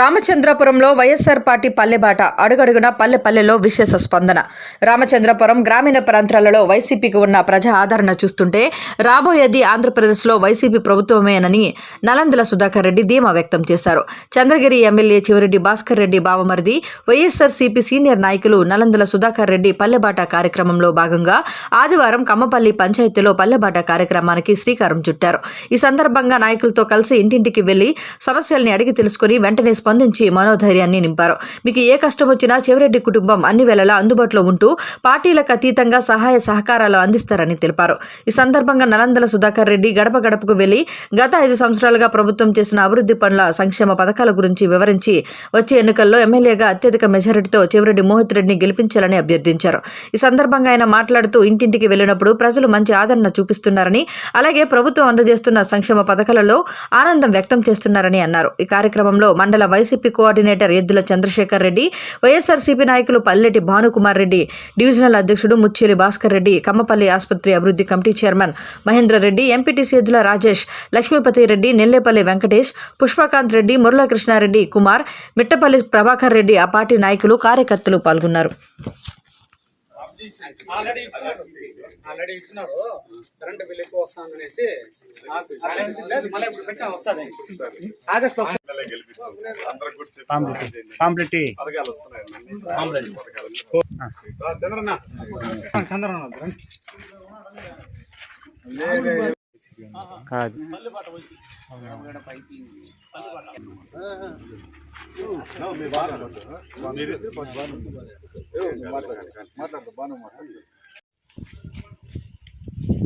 రామచంద్రపురంలో YSR party పల్లెబాట అడుగడుగున పల్లె పల్లెలో విశేష స్పందన. రామచంద్రపురం గ్రామీణ ప్రాంతాలలో వైసీపీకి ఉన్న ప్రజా ఆదరణ చూస్తుంటే రాబోయేది ఆంధ్రప్రదేశ్లో వైసీపీ ప్రభుత్వమేనని నలందల సుధాకర్ రెడ్డి ధీమా వ్యక్తం చేశారు. చంద్రగిరి ఎమ్మెల్యే చివరెడ్డి భాస్కర్ రెడ్డి బావమరిది వైఎస్ఆర్ సీనియర్ నాయకులు నలందల సుధాకర్ రెడ్డి పల్లెబాట కార్యక్రమంలో భాగంగా ఆదివారం కమ్మపల్లి పంచాయతీలో పల్లెబాట కార్యక్రమానికి శ్రీకారం చుట్టారు. ఈ సందర్భంగా నాయకులతో కలిసి ఇంటింటికి వెళ్ళి సమస్యల్ని అడిగి తెలుసుకుని వెంటనే స్పందించి మనోధైర్యాన్ని నింపారు. మీకు ఏ కష్టం వచ్చినా చెవిరెడ్డి కుటుంబం అన్ని వేళలా అందుబాటులో ఉంటూ పార్టీలకు అతీతంగా సహాయ సహకారాలు అందిస్తారని తెలిపారు. ఈ సందర్భంగా నలందల సుధాకర్ రెడ్డి గడప గడపకు వెళ్ళి గత ఐదు సంవత్సరాలుగా ప్రభుత్వం చేసిన అభివృద్ధి పనుల సంక్షేమ పథకాల గురించి వివరించి వచ్చే ఎన్నికల్లో ఎమ్మెల్యేగా అత్యధిక మెజారిటీతో చెవిరెడ్డి మోహిత్ రెడ్డిని గెలిపించాలని అభ్యర్థించారు. ఈ సందర్భంగా ఆయన మాట్లాడుతూ ఇంటింటికి వెళ్ళినప్పుడు ప్రజలు మంచి ఆదరణ చూపిస్తున్నారని అలాగే ప్రభుత్వం అందజేస్తున్న సంక్షేమ పథకాలలో ఆనందం వ్యక్తం చేస్తున్నారని అన్నారు. ఈ కార్యక్రమంలో మండల వైసీపీ కోఆర్డినేటర్ ఎద్దుల చంద్రశేఖర్ రెడ్డి వైఎస్ఆర్సీపీ నాయకులు పల్లెటి భానుకుమార్ రెడ్డి డివిజనల్ అధ్యక్షుడు ముచ్చేలి భాస్కర్ రెడ్డి కమ్మపల్లి ఆసుపత్రి అభివృద్ధి committee chairman Mahendra Reddy MPTC Eddula Rajesh Lakshmipathi Reddy నెల్లేపల్లి Venkatesh పుష్పకాంత్ Reddy Muralikrishna Reddy Kumar Mittapalli Prabhakar Reddy ఆ పార్టీ నాయకులు కార్యకర్తలు పాల్గొన్నారు. ఆల్రెడీ ఇచ్చినారు ఆల్రెడీ ఇచ్చినారు. కరెంట్ బిల్ ఎక్కువ వస్తుంది అనేసి మళ్ళీ ఇప్పుడు పెట్టినా వస్తుంది. August pamphlet Chandranna Chandranna. కాదు.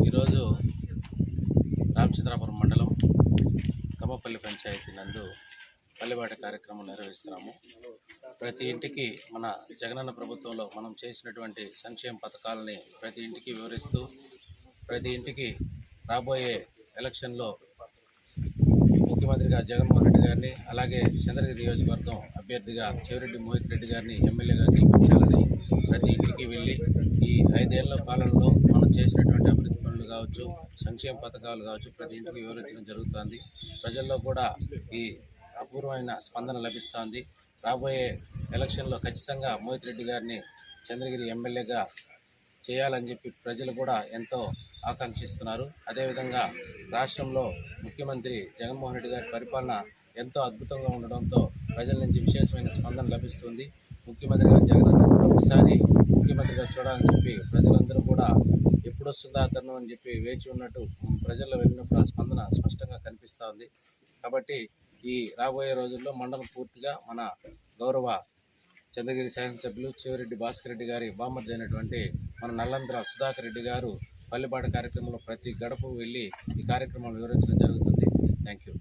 ఈరోజు రామచంద్రాపురం మండలం కమ్మపల్లి పంచాయతీ నందు పల్లెబాట కార్యక్రమం నిర్వహిస్తున్నాము. ప్రతి ఇంటికి మన జగనన్న ప్రభుత్వంలో మనం చేసినటువంటి సంక్షేమ పథకాలని ప్రతి ఇంటికి వివరిస్తూ ప్రతి ఇంటికి రాబోయే ఎలక్షన్లో ముఖ్యమంత్రిగా జగన్మోహన్ రెడ్డి గారిని అలాగే చంద్రగిరి నియోజకవర్గం అభ్యర్థిగా చెవిరెడ్డి మోహిత్ రెడ్డి గారిని ఎమ్మెల్యేగా గెలిపించాలని ప్రతి ఇంటికి వెళ్ళి ఈ ఐదేళ్ళ పాలనలో మనం చేసినటువంటి అభివృద్ధి పనులు కావచ్చు సంక్షేమ పథకాలు కావచ్చు ప్రతి ఇంటికి వివరించడం జరుగుతుంది. ప్రజల్లో కూడా ఈ అపూర్వమైన స్పందన లభిస్తుంది. రాబోయే ఎలక్షన్లో ఖచ్చితంగా మోహిత్ రెడ్డి గారిని చంద్రగిరి ఎమ్మెల్యేగా చేయాలని చెప్పి ప్రజలు కూడా ఎంతో ఆకాంక్షిస్తున్నారు. అదేవిధంగా రాష్ట్రంలో ముఖ్యమంత్రి జగన్మోహన్ రెడ్డి గారి పరిపాలన ఎంతో అద్భుతంగా ఉండడంతో ప్రజల నుంచి విశేషమైన స్పందన లభిస్తుంది. ముఖ్యమంత్రిగా జగన్ ఒకసారి ముఖ్యమంత్రిగా చూడాలని చెప్పి ప్రజలందరూ కూడా ఎప్పుడు వస్తుందా అతను అని చెప్పి వేచి ఉన్నట్టు ప్రజల్లో వెళ్ళినప్పుడు ఆ స్పందన స్పష్టంగా కనిపిస్తూ ఉంది కాబట్టి ఈ రాబోయే రోజుల్లో మండలం పూర్తిగా మన గౌరవ చంద్రగిరి శాసనసభ్యులు చివరెడ్డి భాస్కర్ రెడ్డి గారి బామ్మర్ది అయినటువంటి మన నల్లంద్ర సుధాకర్ రెడ్డి గారు పల్లెపాట కార్యక్రమంలో ప్రతి గడప వెళ్ళి ఈ కార్యక్రమం వివరించడం జరుగుతుంది. Thank you